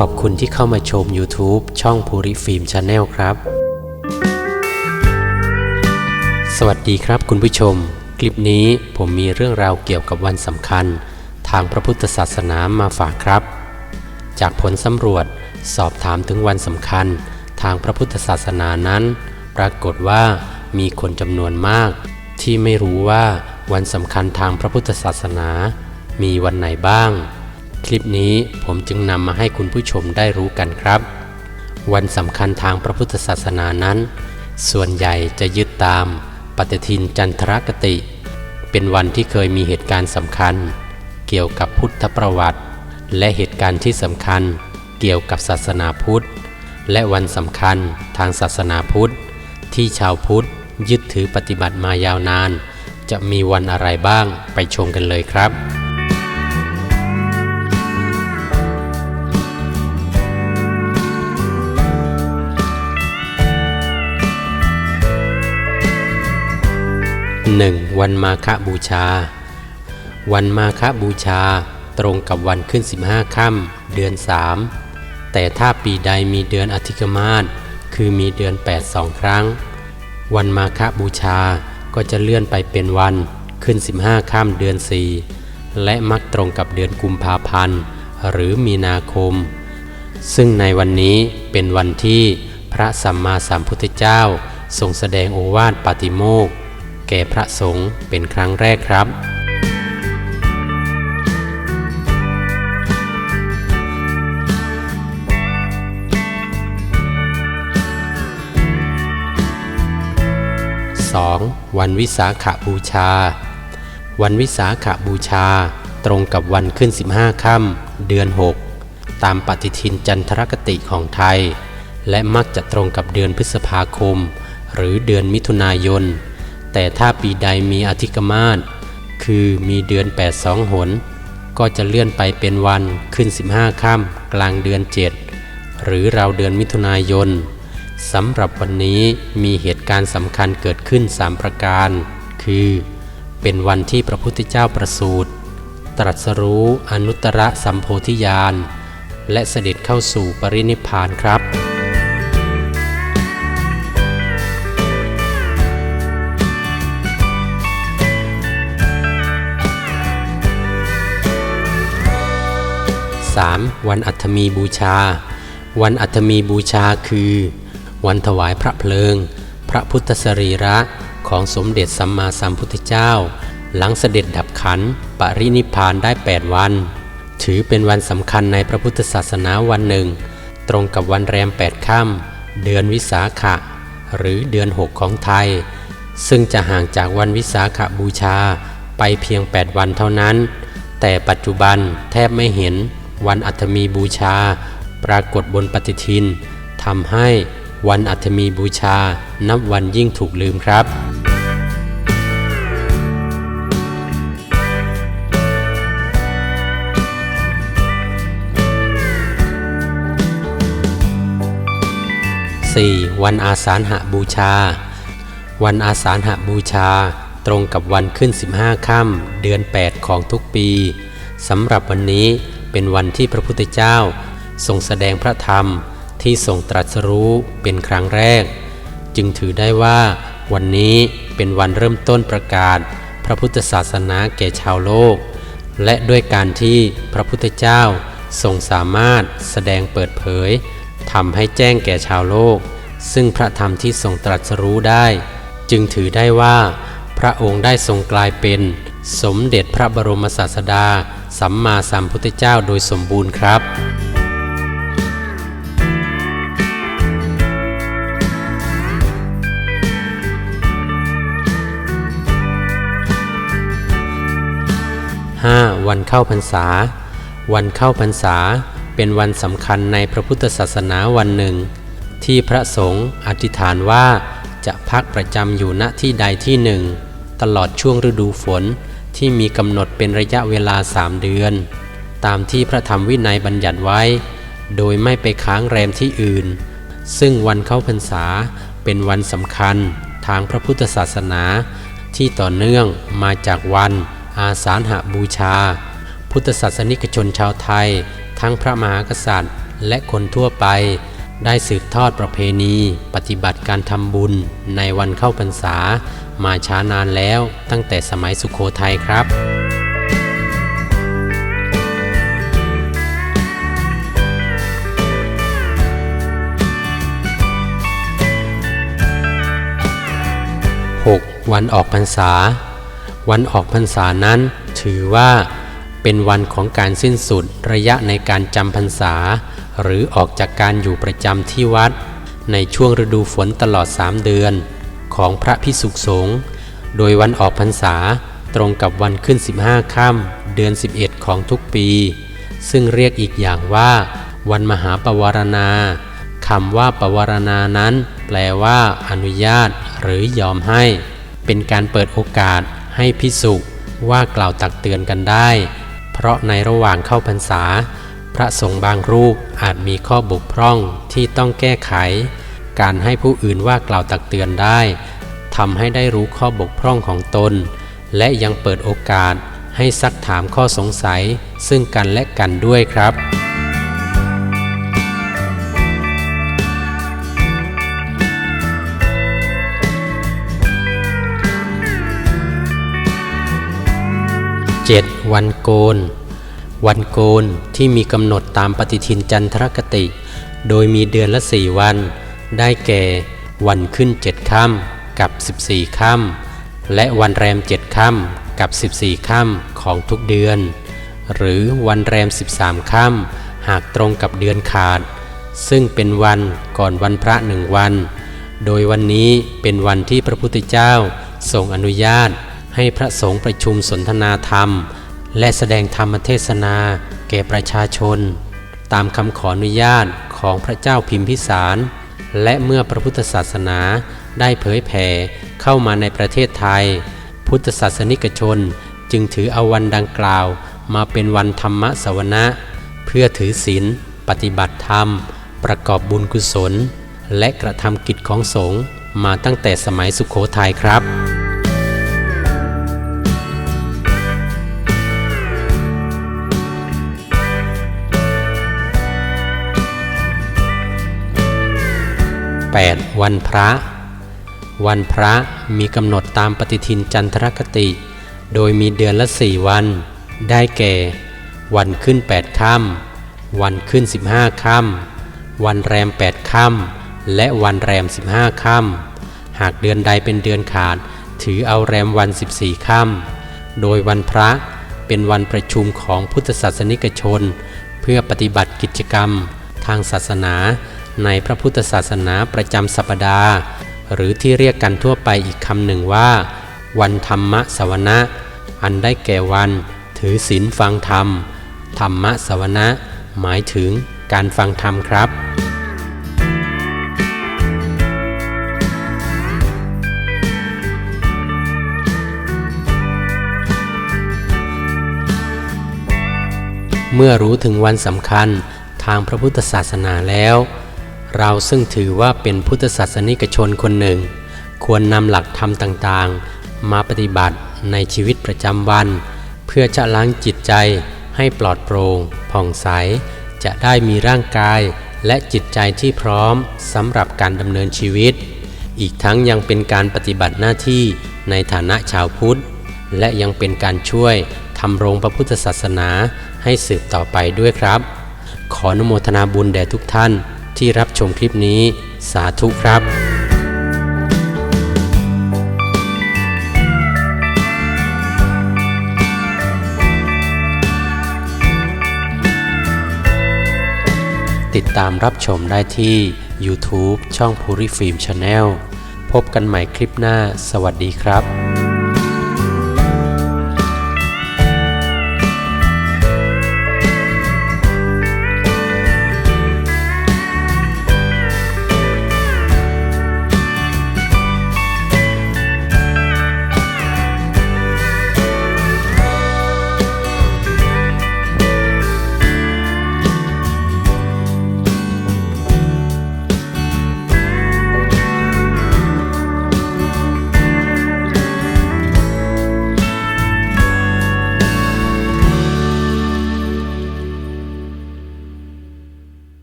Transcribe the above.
ขอบคุณที่เข้ามาชม YouTube ช่องภูริฟิล์มชาแนลครับ สวัสดีครับคุณผู้ชม คลิปนี้ผมมีเรื่องราวเกี่ยวกับวันสำคัญ ทางพระพุทธศาสนามาฝากครับ จากผลสำรวจสอบถามถึงวันสำคัญ ทางพระพุทธศาสนานั้น ปรากฏว่ามีคนจำนวนมาก ที่ไม่รู้ว่าวันสำคัญทางพระพุทธศาสนา มีวันไหนบ้าง คลิปนี้ผมจึงนำมาให้คุณผู้ชมได้รู้กันครับ วันสำคัญทางพระพุทธศาสนานั้น ส่วนใหญ่จะยึดตามปฏิทินจันทรคติ เป็นวันที่เคยมีเหตุการณ์สำคัญ เกี่ยวกับพุทธประวัติ และเหตุการณ์ที่สำคัญ เกี่ยวกับศาสนาพุทธ และวันสำคัญทางศาสนาพุทธ ที่ชาวพุทธยึดถือปฏิบัติมายาวนาน จะมีวันอะไรบ้างไปชมกันเลยครับ 1. วันมาฆบูชา วันมาฆบูชาตรงกับวันขึ้น 15ค่ำเดือน 3 แต่ถ้าปีใดมีเดือนอธิกมาศคือมีเดือน8สองครั้ง วันมาฆบูชาก็จะเลื่อนไปเป็นวันขึ้น 15ค่ำเดือน 4 และมักตรงกับเดือนกุมภาพันธ์หรือมีนาคม ซึ่งในวันนี้เป็นวันที่พระสัมมาสัมพุทธเจ้าทรงแสดงโอวาทปาติโมกข์ ก่พระสงฆ์เป็นครั้งแรกครับ 2. วันวิสาขบูชา วันวิสาขบูชา ตรงกับวันขึ้น 15 ค่ำเดือน 6 ตามปฏิทินจันทรคติของไทย และมักจะตรงกับเดือนพฤษภาคม หรือเดือนมิถุนายน แต่ถ้าปีใดมีอธิกมาศคือมีเดือน8สองหน ก็จะเลื่อนไปเป็นวันขึ้น 15ค่ำกลางเดือน 7 หรือราวเดือนมิถุนายนสำหรับวันนี้มีเหตุการณ์สำคัญเกิดขึ้น 3 ประการ คือ เป็นวันที่พระพุทธเจ้าประสูติตรัสรู้อนุตตรสัมโพธิญาณ และเสด็จเข้าสู่ปรินิพพานครับ 3. วันอัฐมีบูชา วันอัฐมีบูชาคือ วันถวายพระเพลิง พระพุทธสรีระของสมเด็จสัมมาสัมพุทธเจ้า หลังเสด็จดับขันปรินิพพานได้ 8 วัน ถือเป็นวันสำคัญในพระพุทธศาสนาวันหนึ่ง ตรงกับวันแรม 8 ค่ำเดือนวิสาขะ หรือเดือน 6 ของไทย ซึ่งจะห่างจากวันวิสาขบูชาไปเพียง 8 วันเท่านั้น แต่ปัจจุบันแทบไม่เห็น วันอัฐมีบูชา ปรากฏบนปฏิทินทำให้วันอัฐมีบูชา นับวันยิ่งถูกลืมครับ 4. วันอาสาฬหบูชา วันอาสาฬหบูชา ตรงกับวันขึ้น 15 ค่ำเดือน 8 ของทุกปีสำหรับวันนี้ เป็นวันที่พระพุทธเจ้า ทรงแสดงพระธรรมที่ทรงตรัสรู้เป็นครั้งแรก จึงถือได้ว่า วันนี้เป็นวันเริ่มต้นประกาศ พระพุทธศาสนาแก่ชาวโลก และด้วยการที่พระพุทธเจ้าทรงสามารถแสดงเปิดเผยทำให้แจ้งแก่ชาวโลก ซึ่งพระธรรมที่ทรงตรัสรู้ได้ จึงถือได้ว่า พระองค์ได้ทรงกลายเป็น สมเด็จพระบรมศาสดา สัมมาสัมพุทธเจ้าโดยสมบูรณ์ครับ 5. วันเข้าพรรษา วันเข้าพรรษาเป็นวันสำคัญในพระพุทธศาสนาวันหนึ่ง ที่พระสงฆ์อธิษฐานว่าจะพักประจำอยู่ณที่ใดที่หนึ่ง ตลอดช่วงฤดูฝน ที่มีกำหนดเป็นระยะเวลาสามเดือน ตามที่พระธรรมวินัยบัญญัติไว้ โดยไม่ไปค้างแรมที่อื่น ซึ่งวันเข้าพรรษาเป็นวันสำคัญทางพระพุทธศาสนา ที่ต่อเนื่องมาจากวันอาสาฬหบูชา พุทธศาสนิกชนชาวไทย ทั้งพระมหากษัตริย์ และคนทั่วไป ได้สืบทอดประเพณีปฏิบัติการทำบุญในวันเข้าพรรษา มาช้านานแล้วตั้งแต่สมัยสุขโขทัยครับ 6. วันออกพรรษา วันออกพรรษานั้นถือว่า เป็นวันของการสิ้นสุดระยะในการจำพรรษา หรือออกจากการอยู่ประจำที่วัด ในช่วงฤดูฝนตลอดสามเดือน ของพระพิสุขสงฆ์โดยวันออกพรรษาตรงกับวันขึ้น 15ค่ำเดือน 11 ของทุกปี ซึ่งเรียกอีกอย่างว่า วันมหาปวารณาคำว่าปวารณานั้น แปลว่า อนุญาต หรือยอมให้ เป็นการเปิดโอกาสให้พิสุว่ากล่าวตักเตือนกันได้ เพราะในระหว่างเข้าพรรษา พระสงฆ์บางรูปอาจมีข้อบกพร่องที่ต้องแก้ไข การให้ผู้อื่นว่ากล่าวตักเตือนได้ทำให้ได้รู้ข้อบกพร่องของตน และยังเปิดโอกาสให้ซักถามข้อสงสัย ซึ่งกันและกันด้วยครับ 7. วันโกน วันโกนที่มีกำหนดตามปฏิทินจันทรคติ โดยมีเดือนละสี่วัน ได้แก่ วันขึ้นเจ็ดค่ำกับ 14ค่ำและวันแรมเจ็ดค่ำกับ 14ค่ำของทุกเดือน หรือวันแรม 13ค่ำหากตรงกับเดือนขาด ซึ่งเป็นวันก่อนวันพระหนึ่งวัน โดยวันนี้เป็นวันที่พระพุทธเจ้าทรงอนุญาตให้พระสงฆ์ประชุมสนทนาธรรม และแสดงธรรมเทศนาแก่ประชาชน ตามคำขออนุญาตของพระเจ้าพิมพิสาร และเมื่อพระพุทธศาสนาได้เผยแผ่เข้ามาในประเทศไทย พุทธศาสนิกชนจึงถือเอาวันดังกล่าวมาเป็นวันธรรมสวนะ เพื่อถือศีลปฏิบัติธรรม ประกอบบุญกุศล และกระทำกิจของสงฆ์มาตั้งแต่สมัยสุขโขทัยครับ 8. วันพระ วันพระมีกำหนดตามปฏิทินจันทรคติ โดยมีเดือนละสี่วัน ได้แก่ วันขึ้น 8ค่ำวันขึ้น 15ค่ำวันแรม 8ค่ำและวันแรม 15ค่ำหากเดือนใดเป็นเดือนขาด ถือเอาแรมวัน 14ค่ำโดยวันพระเป็นวันประชุมของพุทธศาสนิกชน เพื่อปฏิบัติกิจกรรม ทางศาสนา ในพระพุทธศาสนาประจำสัปดาห์ หรือที่เรียกกันทั่วไปอีกคำหนึ่งว่า วันธรรมะสวนะ อันได้แก่วัน ถือศีลฟังธรรม ธรรมะสวนะ หมายถึงการฟังธรรมครับเมื่อรู้ถึงวันสำคัญทางพระพุทธศาสนาแล้ว เราซึ่งถือว่าเป็นพุทธศาสนิกชนคนหนึ่ง ควรนำหลักธรรมต่างๆ มาปฏิบัติในชีวิตประจำวัน เพื่อจะล้างจิตใจให้ปลอดโปร่งผ่องใส จะได้มีร่างกายและจิตใจที่พร้อมสำหรับการดำเนินชีวิต อีกทั้งยังเป็นการปฏิบัติหน้าที่ในฐานะชาวพุทธ และยังเป็นการช่วยทำรงพระพุทธศาสนาให้สืบต่อไปด้วยครับ ขออนุโมทนาบุญแด่ทุกท่าน ที่รับชมคลิปนี้สาธุครับติดตามรับชมได้ที่ YouTube ช่องภูริฟิล์มชาแนลพบกันใหม่คลิปหน้า สวัสดีครับ